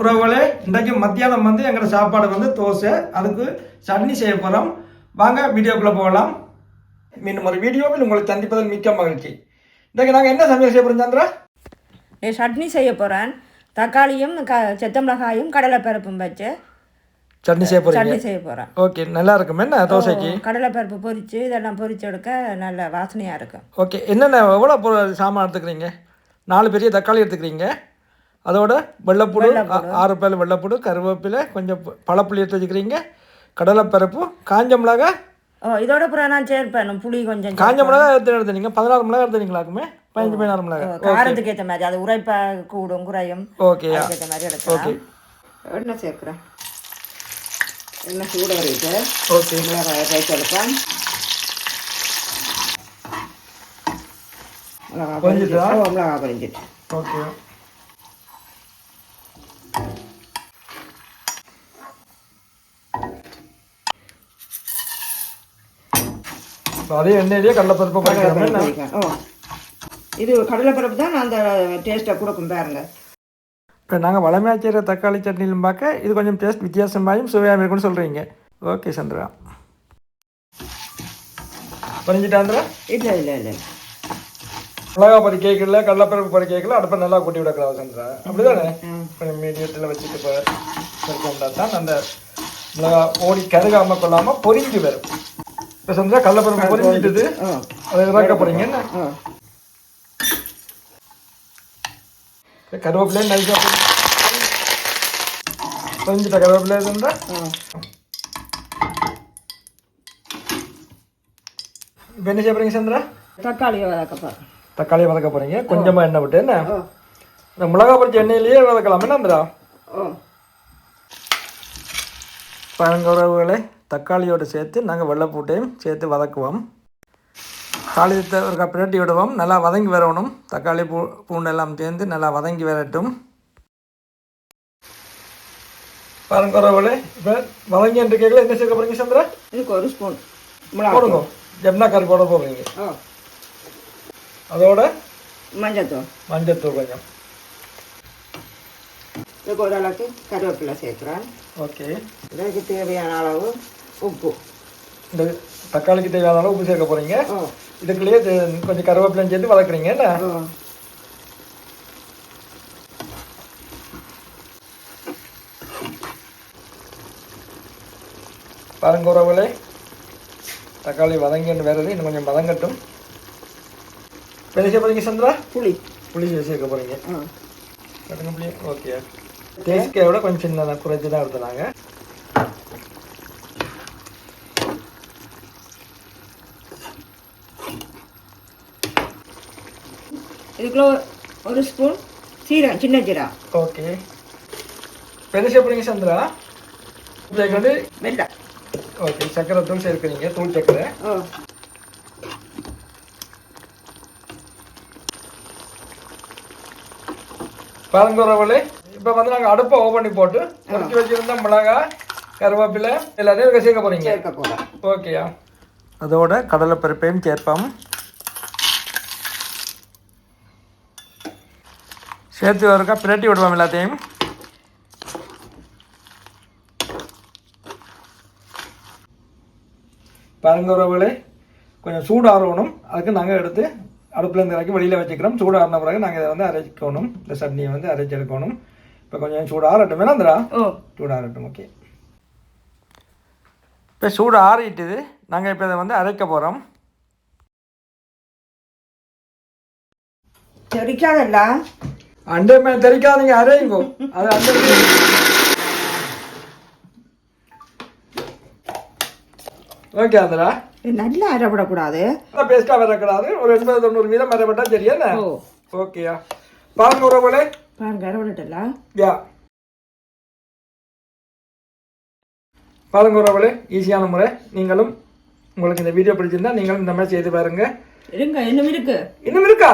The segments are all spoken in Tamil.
உறவுகளே இன்றைக்கு மத்தியானம் வந்து எங்களோட சாப்பாடு வந்து தோசை அதுக்கு சட்னி செய்ய போகிறோம் வாங்க வீடியோக்குள்ளே போகலாம். மீண்டும் ஒரு வீடியோவில் உங்களை சந்திப்பதில் மிக்க மகிழ்ச்சி. இன்றைக்கு நாங்கள் என்ன சமையல் செய்ய போகிறோம் சந்திரா? சட்னி செய்ய போகிறேன் தக்காளியும் க செத்த மிளகாயும் கடலைப்பருப்பும் வச்சு சட்னி செய்ய போகிறீங்க சட்னி செய்ய போகிறேன் ஓகே நல்லா இருக்கும் என்ன தோசைக்கு? கடலைப்பருப்பு பொரித்து இதெல்லாம் பொரிச்சு எடுக்க நல்ல வாசனையாக இருக்கும். ஓகே என்னென்ன எவ்வளோ சாமான் எடுத்துக்கிறீங்க? நாலு பெரிய தக்காளி எடுத்துக்கிறீங்க? அதோட வெள்ளைப்பூடு ஆறு பேர் வெள்ளைப்பூடு கருவேப்பிலை கொஞ்சம் பழப்புளி எடுத்து வச்சுக்கிறீங்க. கடலைப்பருப்பு காஞ்ச மிளகா. ஓ இதோட அப்புறம் நான் சேர்ப்பேன். புளி கொஞ்சம் காஞ்ச மிளகா எடுத்து எடுத்துனீங்க பதினாறு மிளகா எடுத்துனீங்களாக்குமே பதினஞ்சு பதினாறு மிளகா. சேர்ப்பேன். காரத்துக்கு ஏற்ற மாதிரி. அது உரைப்பா கூடும் குறையும். ஓகே. அதுக்கேற்ற மாதிரி எடுக்கலாம். எண்ணெய் சேர்க்குறேன். எண்ணெய் சூட வரைக்கும் ஓகே. மிளகாய் ரைஸ் எடுப்பேன். மிளகாய் கொஞ்சிட்டா? ஓ மிளகாய் குறைஞ்சிட்டு ஓகே. இப்போ அதே எண்ணெயிலேயே கடலைப்பருப்பு பண்ணிக்கிறோம் ஓ. இது கடலைப்பருப்பு தான் அந்த டேஸ்ட்டை கொடுக்கும் பாருங்க. இப்போ நாங்கள் வளமையாக செய்கிற தக்காளி சட்னிலும் பார்க்க இது கொஞ்சம் டேஸ்ட் வித்தியாசமாயும் சுவையாக இருக்கும்னு சொல்கிறீங்க ஓகே சந்திரா. பண்ணிக்கிட்டாந்திரா இல்லை இல்லை இல்லை மிளகா பறி கேட்கல கடலைப்பருப்பு பறி கேட்கல அடுப்பை நல்லா கூட்டி விடக்கூடாது சந்திரா. அப்படிதானே? கொஞ்சம் மீடியத்தில் வச்சுட்டு இப்போ இருக்கோம்னா தான் அந்த மிளகா ஓடி கருகாம கொள்ளாம பொரிஞ்சு வரும். இப்போ சந்திரா கடலைப்பருப்பு பொரிஞ்சிட்டுது ஓ அதை இறக்க போகிறீங்க என்ன ஓ கருவேப்பிலையே நைஸாக பொரிஞ்சிட்ட கருவேப்பிலை ஓ இப்போ என்ன செய்ய சந்திரா? தக்காளி வதக்கப்பா தக்காளியை வதக்க போகிறீங்க கொஞ்சமாக எண்ணெய் விட்டு என்ன? இந்த மிளகா பொரிச்ச எண்ணெயிலேயே வதக்கலாம் என்ன சந்திரா பழங்குறவுகளை தக்காளியோடு சேர்த்து நாங்கள் வெள்ளைப்பூட்டையும் சேர்த்து வதக்குவோம். தாளித்தை ஒரு கப் பிரட்டி விடுவோம். நல்லா வதங்கி வரணும். தக்காளி பூ பூண்டெல்லாம் சேர்ந்து நல்லா வதங்கி வரட்டும். பழங்குறவுகளை இப்போ வதங்கி என்று கேட்கல என்ன சேர்க்க போகிறீங்க சந்திரா? இதுக்கு ஒரு ஸ்பூன் போடுங்க. ஜம்னா கறி போட போகிறீங்க அதோட மஞ்சத்தூள் மஞ்சத்தூள் கொஞ்சம். இதுக்கு ஒரு அளவுக்கு கருவேப்பிலை சேர்க்குறேன். ஓகே. இதுக்கு தேவையான அளவு உப்பு இந்த தக்காளிக்கு தேவையான அளவு உப்பு சேர்க்க போகிறீங்க இதுக்குள்ளேயே இது கொஞ்சம் கருவேப்பிலையும் சேர்த்து வதக்குறீங்க என்ன? பாருங்க உறவுகளே. தக்காளி வதங்கின்னு வேறது இன்னும் கொஞ்சம் வதங்கட்டும் பெரிய போகிறீங்க சந்திரா? புளி. புளி சேர்க்க போகிறீங்க ஓகே. தேசிக்காயை விட கொஞ்சம் சின்னதாக குறைச்சி தான் எடுத்துனாங்க இதுக்குள்ள ஒரு ஸ்பூன் சீரகம் சின்ன சீரகம் ஓகே. பெரிய போகிறீங்க சந்திரா? சேர்க்கறது வெள்ளம் ஓகே சக்கரை தூள் சேர்க்குறீங்க தூள் சக்கரை. ஓ பாருங்க உறவுகளே இப்போ வந்து நாங்கள் அடுப்பை ஓப்பன் பண்ணி போட்டு முறுக்கி வச்சிருந்த மிளகாய் கருவேப்பிலை எல்லாத்தையும் சேர்க்க போகிறீங்க சேர்க்க ஓகேயா. அதோட கடலைப்பருப்பையும் சேர்ப்போம். சேர்த்து ஒருக்கா பிரட்டி விடுவோம் எல்லாத்தையும். பாருங்க உறவுகளே கொஞ்சம் சூடு ஆறணும் அதுக்கு நாங்கள் எடுத்து அடுப்புலேருந்து இறக்கி வெளியில் வச்சுக்கிறோம். சூடு ஆறின பிறகு நாங்கள் இதை வந்து அரைக்கணும். இந்த சட்னியை வந்து அரைச்சி எடுக்கணும். இப்போ கொஞ்சம் சூடு ஆறட்டும் வேணாந்திரா ஓ. சூடு ஆறட்டும் ஓகே. இப்போ சூடு ஆறிட்டுது நாங்கள் இப்போ இதை வந்து அரைக்க போகிறோம் தெரிக்காதல்ல அண்டை மேலே தெரிக்காதீங்க அரையுங்கோ. அது அண்டை ஓகே ஆந்திரா. இது நல்லா அரைப்படக்கூடாது பேஸ்ட்டாக வரக்கூடாது. ஒரு எண்பது தொண்ணூறு வீதம் வரப்பட்டா சரியா ஓகேயா பாருங்க உறவுகளே. பாருங்க அரைப்படட்டல யா. பாருங்க உறவுகளே. ஈஸியான முறை. நீங்களும் உங்களுக்கு இந்த வீடியோ பிடிச்சிருந்தா நீங்களும் இந்த மாதிரி செய்து பாருங்க. இருங்க இன்னும் இருக்கு. இன்னும் இருக்கா?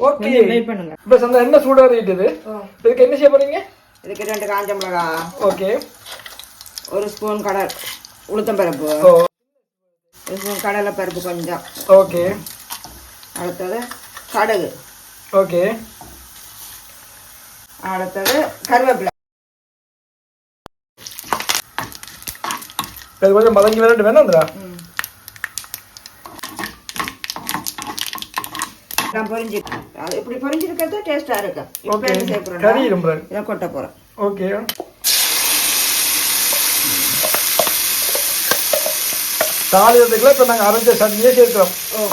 ஓகே. ட்ரை பண்ணுங்க. இப்போ சந்தா என்ன சூடாக இருக்குது இதுக்கு என்ன செய்ய போறீங்க இதுக்கு ரெண்டு காஞ்ச மிளகா. ஓகே. ஒரு ஸ்பூன் கடல் உளுத்தம் பருப்பு. ஒரு ஸ்பூன் கடலை பருப்பு கொஞ்சம். ஓகே. அடுத்தது கடுகு. ஓகே. அடுத்தது கருவேப்பிலை. கொஞ்சம் மதங்கி விளையாட்டு வேணாம் நான் பொரிஞ்சு அது இப்படி பொரிஞ்சிருக்கிறது டேஸ்ட்டாக இருக்கு. இப்போ ஓகே என்ன செய்ய போகிறோம் கறி இதை கொட்ட போகிறோம் ஓகே தாளியத்துக்குள்ள இப்போ நாங்கள் அரைச்ச சட்னியே சேர்க்கிறோம். ஓ.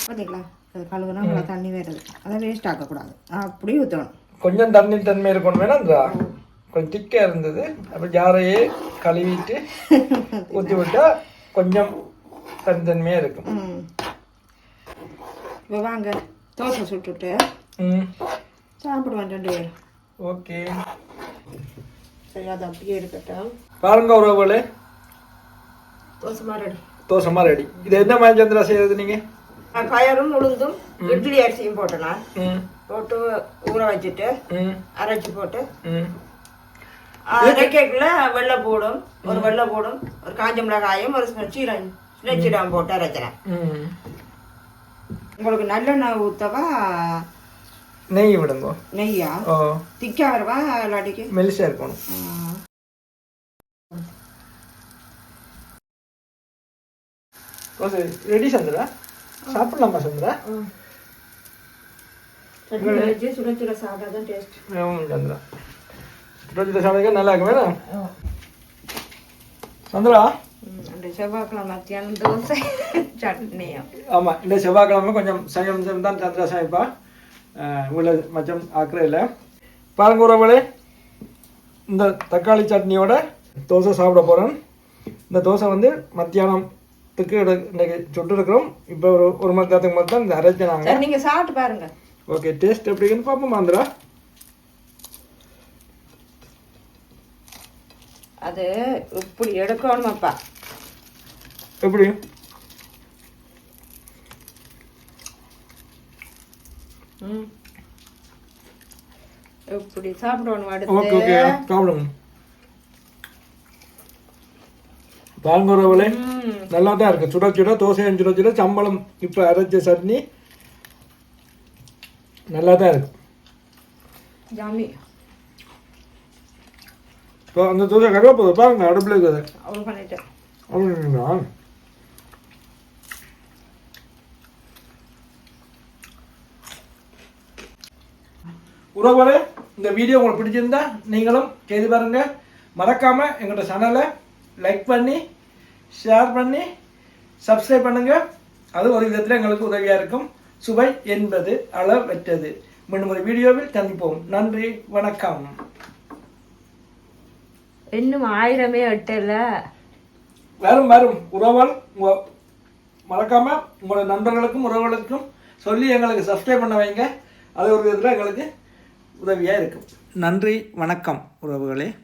பார்த்தீங்களா அது கழுவுனா அவ்வளோ தண்ணி வருது. அதை வேஸ்ட் ஆக்கக்கூடாது. அப்படி ஊற்றணும் கொஞ்சம் தண்ணி தன்மை இருக்கணும் வேணாம்டா கொஞ்சம் திக்காக இருந்தது. அப்போ ஜாரையே கழுவிட்டு ஊற்றி விட்டா கொஞ்சம் தனித்தன்மையாக இருக்கும். இப்போ வாங்க. தோசை சுட்டுட்டு. ம். சாப்பிடுவோம் ரெண்டு பேரும். ஓகே. சரி அது அப்படியே இருக்கட்டும். பாருங்க உறவுகளே. தோசை மாதிரி தோசைமா ரெடி. இது என்ன மாதிரி சந்திரா செய்யறது நீங்கள் பயரும் உளுந்தும் இட்லி அரிசியும் போட்டேன் நான் ம். போட்டு ஊற வச்சுட்டு அரைச்சி போட்டு ம் அரைக்கக்குள்ள வெள்ளை போடும் ஒரு வெள்ளை போடும் ஒரு காஞ்ச மிளகாயும் ஒரு சீரம் சீரம் போட்டு அரைக்கிறேன். உங்களுக்கு நல்லெண்ணெய் ஊற்றவா நெய் விடுங்க. நெய்யா? ஓ. திக்கா வரவா இல்லாட்டிக்கு? மெலிசாக இருக்கணும். ரெடி சந்திரா? சாப்பிடலாமா சந்திரா? சுட சுட சாப்பிட்டா தான் டேஸ்ட் சந்திரா? ரோஜிட்ட சாப்பிடுங்க நல்லா இருக்கும் வேணா? சந்திரா? செவ்வாய்க்கிழமை மத்தியானம் தோசை சட்னியும் ஆமாம் இந்த செவ்வாய்க்கிழமை கொஞ்சம் சயம் தான் சந்திரா சமைப்பா. உள்ள மச்சம் ஆக்குறையில் பாருங்க உறவுகளே இந்த தக்காளி சட்னியோட தோசை சாப்பிட போகிறேன் இந்த தோசை வந்து மத்தியானத்துக்கு இன்னைக்கு சுட்டுருக்குறோம். இப்போ ஒரு ஒரு மணி நேரத்துக்கு மட்டும் தான் இந்த அரைச்சினாங்க சரி நீங்க சாப்பிட்டு பாருங்க. ஓகே டேஸ்ட் எப்படின்னு பார்ப்போம் ஆந்திரா அது இப்படி எடுக்கணுமாப்பா. எப்படி? ம். இப்படி சாப்பிடணும் ஓகே ஓகே அடுத்து சாப்பிடுங்க. பாருங்க உறவுகளே ம். நல்லா தான் இருக்கு. சுட சுட தோசை சுட சுட சம்பளம். இப்போ அரைச்ச சட்னி நல்லா தான் இருக்கு இப்போ அந்த தோசை கருவ போதும் பாருங்க அடுப்பில் இருக்குது. அவள் பண்ணிட்டேன் அப்படிங்களா உறவுகளே இந்த வீடியோ உங்களுக்கு பிடிச்சிருந்தா நீங்களும் செய்து பாருங்க. மறக்காம எங்களோட சேனலை லைக் பண்ணி ஷேர் பண்ணி சப்ஸ்கிரைப் பண்ணுங்க. அது ஒரு விதத்தில் எங்களுக்கு உதவியாக இருக்கும். சுவை என்பது அளவற்றது. மீண்டும் ஒரு வீடியோவில் சந்திப்போம். நன்றி வணக்கம். இன்னும் ஆயிரமே எட்டல. வரும் வரும். உறவால் உங்க மறக்காம உங்களோட நண்பர்களுக்கும் உறவுகளுக்கும் சொல்லி எங்களுக்கு சப்ஸ்கிரைப் பண்ண வைங்க. அது ஒரு விதத்தில் எங்களுக்கு உதவியாக இருக்கும். நன்றி வணக்கம் உறவுகளே.